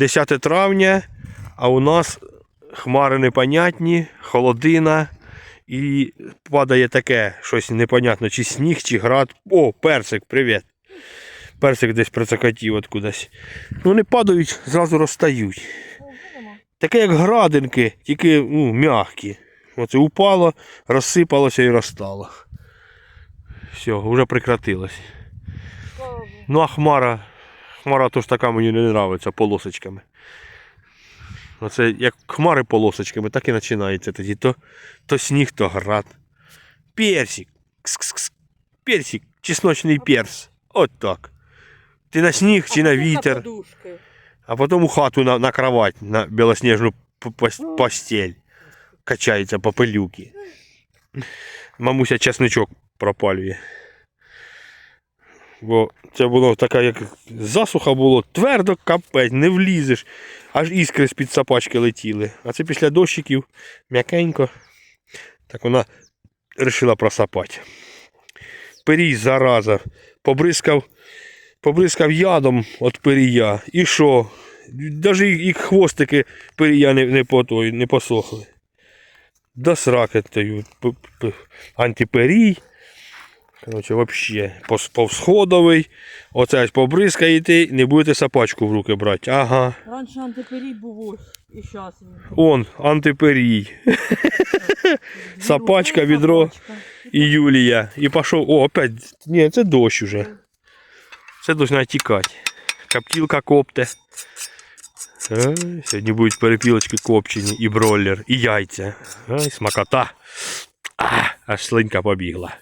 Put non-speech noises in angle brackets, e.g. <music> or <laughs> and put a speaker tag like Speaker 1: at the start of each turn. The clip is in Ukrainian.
Speaker 1: 10 травня, а у нас хмари непонятні, холодина і падає таке щось непонятно, чи сніг, чи град. О, персик, привіт. Персик десь прицокотів откудись. Ну, вони падають, зразу розстають. Таке як градинки, тільки ну, м'які. Оце упало, розсипалося і розтало. Все, вже прекратилось. Ну а хмара, хмара то ж така мені не подобається полосочками. Оце як хмари полосочками, так і починається тоді. То, то сніг, то град. Персик. Кс-кс-кс. Персик, чесночний перс. От так. Ти на сніг чи на вітер, а потім у хату на, на кровать, на білосніжну постель. Качається по пилюки. Мамуся чесничок пропалює. Бо це було така, як засуха було, твердо капець, не влізеш. Аж іскри з-під сапачки летіли. А це після дощиків м'якенько. Так вона вирішила просапати. Пирій зараза. Побризкав, побризкав ядом від пирія. І що? Навіть і хвостики пирія не, не, по той, не посохли. До сраки Антиперій. Коротше, взагалі, повсходовий. Оце ось побризкаєте, не будете сапачку в руки брати. Ага.
Speaker 2: Раніше антиперій був ось, і зараз він.
Speaker 1: Он, антиперій. <laughs> Сапачка,
Speaker 2: Відро.
Speaker 1: І Юлія. І пішов. О, опять. Ні, це дощ уже. Це должна тікати. Коптілка копте. Ай, сьогодні будуть перепілочки копчені, і бройлер, і яйця. Ай, смакота. А, аж слинька побігла.